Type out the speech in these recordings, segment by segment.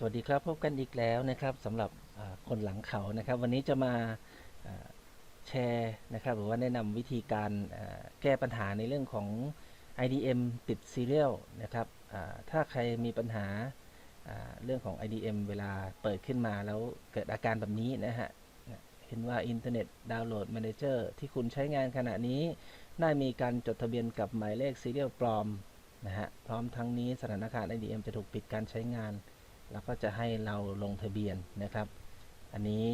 สวัสดีครับพบกันอีกแล้วนะครับสำหรับคนหลังเขานะครับ วันนี้จะมาแชร์นะครับ หรือว่าแนะนำวิธีการแก้ปัญหาในเรื่องของ IDM ติด Serial นะครับถ้าใครมีปัญหาเรื่องของ IDM เวลาเปิดขึ้นมาแล้วเกิดอาการแบบนี้นะฮะเนี่ยเห็นว่า Internet Download Manager ที่คุณใช้งานขณะนี้ได้มีการจดทะเบียนกับหมายเลข Serial ปลอมนะฮะพร้อมทั้งนี้สถานการณ์ IDM จะถูกปิดการใช้งาน แล้วก็จะให้เราลงทะเบียนนะครับ อันนี้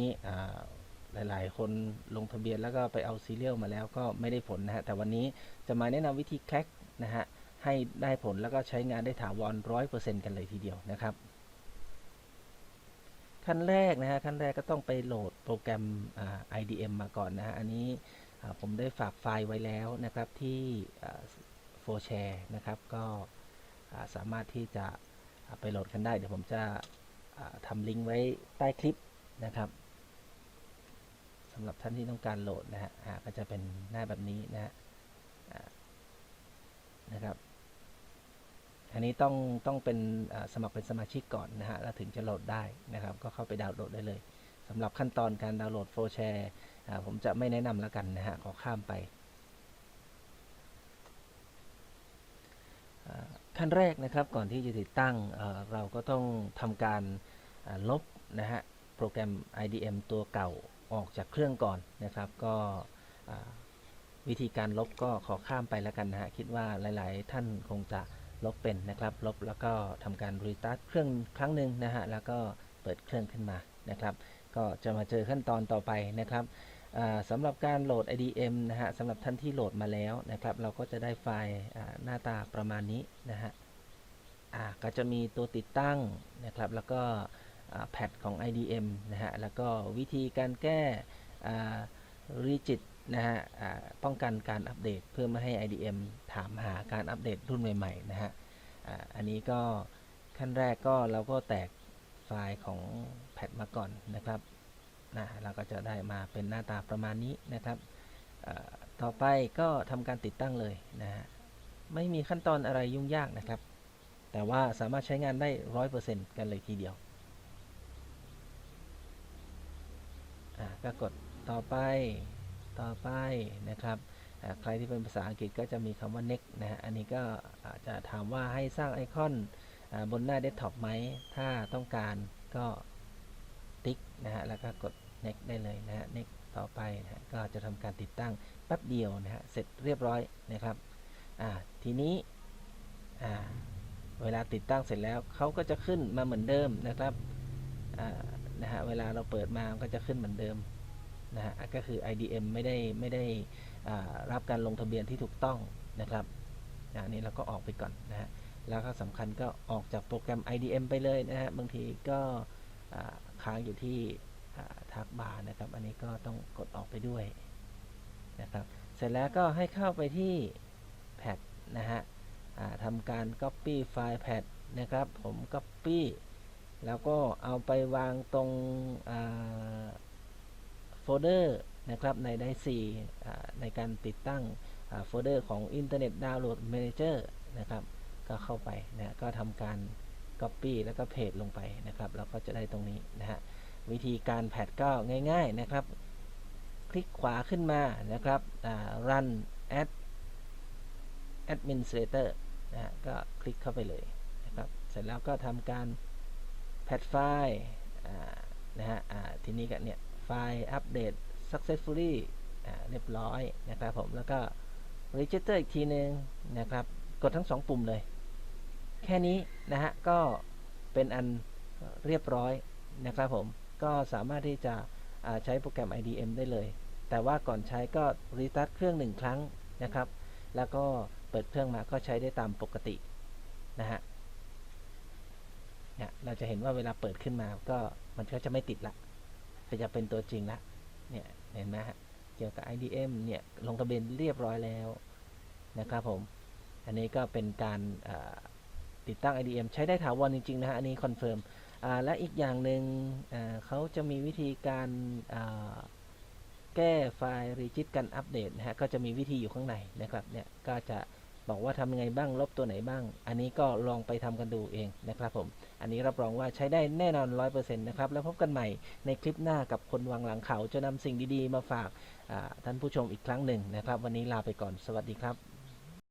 หลาย ๆ คนลงทะเบียนแล้วก็ไปเอาซีเรียลมาแล้วก็ไม่ได้ผลนะฮะแต่วันนี้จะมาแนะนำวิธีแคร็กนะฮะให้ได้ผลแล้วก็ใช้งานได้ถาวรร้อยเปอร์เซ็นต์กันเลยทีเดียวนะครับ ขั้นแรกนะฮะขั้นแรกก็ต้องไปโหลดโปรแกรม IDM มาก่อนนะฮะอันนี้ผมได้ฝากไฟล์ไว้แล้วนะครับที่โฟแชร์นะครับก็สามารถที่จะ ไปโหลดกันได้ เดี๋ยวผมจะอ่าทำลิงก์ไว้ใต้คลิปนะครับสำหรับท่านที่ต้องการโหลดนะฮะก็จะเป็นหน้าแบบนี้นะฮะนะครับอันนี้ต้องต้องเป็นสมัครเป็นสมาชิกก่อนนะฮะแล้วถึงจะโหลดได้นะครับ ก็เข้าไปดาวน์โหลดได้เลยสำหรับขั้นตอนการดาวน์โหลดโฟแชร์ผมจะไม่แนะนำแล้วกันนะฮะขอข้ามไป อ่า ขั้นแรกนะครับก่อนที่จะติดตั้งเเราก็ต้องทำการลบนะฮะโปรแกรม IDM ตัวเก่าออกจากเครื่องก่อนนะครับ ก็วิธีการลบก็ขอข้ามไปแล้วกันนะฮะคิดว่าหลาย ๆ ท่านคงจะลบเป็นนะครับ ลบแล้วก็ทำการรีสตาร์ทเครื่องครั้งหนึ่งนะฮะแล้วก็เปิดเครื่องขึ้นมานะครับ ก็จะมาเจอขั้นตอนต่อไปนะครับ สำหรับการโหลด IDM นะฮะสำหรับท่านที่โหลดมาแล้วนะครับ เราก็จะได้ไฟล์หน้าตาประมาณนี้นะฮะก็จะมีตัวติดตั้งนะครับ แล้วก็แพทของ IDM นะฮะ แล้วก็วิธีการแก้รีจิตนะฮะป้องกันการอัปเดตเพื่อไม่ให้ IDM ถามหาการอัปเดตรุ่นใหม่ๆนะฮะอันนี้ก็ขั้นแรกก็เราก็แตกไฟล์ของแพทมาก่อนนะครับ นะเราก็จะได้มาเป็นหน้าตาประมาณนี้นะครับต่อไปก็ทำการติดตั้งเลยนะฮะไม่มีขั้นตอนอะไรยุ่งยากนะครับ แต่ว่าสามารถใช้งานได้ร้อยเปอร์เซ็นต์กันเลยทีเดียวอ่าก็กดต่อไปต่อไปนะครับใครที่เป็นภาษาอังกฤษก็จะมีคำว่า next นะฮะอันนี้ก็จะถามว่าให้สร้างไอคอนอบนหน้าเดสก์ท็อปไหม ถ้าต้องการก็ติ๊กนะฮะแล้วก็กด next ได้เลยนะฮะ next ต่อไปนะฮะก็จะทำการติดตั้งแป๊บเดียวนะฮะ เสร็จเรียบร้อยนะครับอ่าทีนี้อ่าเวลาติดตั้งเสร็จแล้วเขาก็จะขึ้นมาเหมือนเดิมนะครับอ่านะฮะ เวลาเราเปิดมาก็จะขึ้นเหมือนเดิมนะฮะ ก็คือ IDM ไม่ได้ไม่ได้อ่ารับการลงทะเบียนที่ถูกต้องนะครับอันนี้เราก็ออกไปก่อนนะฮะ แล้วก็สำคัญก็ออกจากโปรแกรม IDM ไปเลยนะฮะ บางทีก็ค้างอยู่ที่ ทักบาร์นะครับ อันนี้ก็ต้องกดออกไปด้วยนะครับ เสร็จแล้วก็ให้เข้าไปที่แพดนะฮะทำการ Copy ไฟล์แพดนะครับ ผม Copy แล้วก็เอาไปวางตรงโฟลเดอร์นะครับในไดซีในการติดตั้งโฟลเดอร์ของ Internet Download Manager นะครับ ก็เข้าไปนะก็ทำการ Copy แล้วก็เพจลงไปนะครับ เราก็จะได้ตรงนี้นะฮะ วิธีการแพทก็ง่ายๆนะครับ คลิกขวาขึ้นมานะครับ run ad administrator นะฮะก็คลิกเข้าไปเลยนะครับ เสร็จแล้วก็ทำการแพทไฟล์นะฮะทีนี้ก็เนี่ยไฟล์อัปเดต successfully เรียบร้อยนะครับผมแล้วก็ register อีกทีนึงนะครับ กดทั้งสองปุ่มเลย แค่นี้นะฮะก็เป็นอันเรียบร้อยนะครับผม ก็สามารถที่จะใช้โปรแกรม IDM ได้เลย แต่ว่าก่อนใช้ก็รีสตาร์ทเครื่องหนึ่งครั้งนะครับ แล้วก็เปิดเครื่องมาก็ใช้ได้ตามปกตินะฮะเนี่ยเราจะเห็นว่าเวลาเปิดขึ้นมาก็มันก็จะไม่ติดละก็จะเป็นตัวจริงละเนี่ยเห็นไหมฮะเกี่ยวกับ IDM เนี่ยลงทะเบียนเรียบร้อยแล้วนะครับผม อันนี้ก็เป็นการติดตั้ง IDM ใช้ได้ถาวรจริงๆนะฮะ อันนี้คอนเฟิร์ม และอีกอย่างหนึ่งเขาจะมีวิธีการแก้ไฟล์รีจิตกันอัปเดตนะฮะก็จะมีวิธีอยู่ข้างในนะครับเนี่ยก็จะบอกว่าทำยังไงบ้างลบตัวไหนบ้าง อันนี้ก็ลองไปทำกันดูเองนะครับผม อันนี้รับรองว่าใช้ได้แน่นอน 100%นะครับ แล้วพบกันใหม่ในคลิปหน้ากับคนวางหลังเขาจะนำสิ่งดีๆ มาฝากท่านผู้ชมอีกครั้งหนึ่งนะครับ วันนี้ลาไปก่อนสวัสดีครับ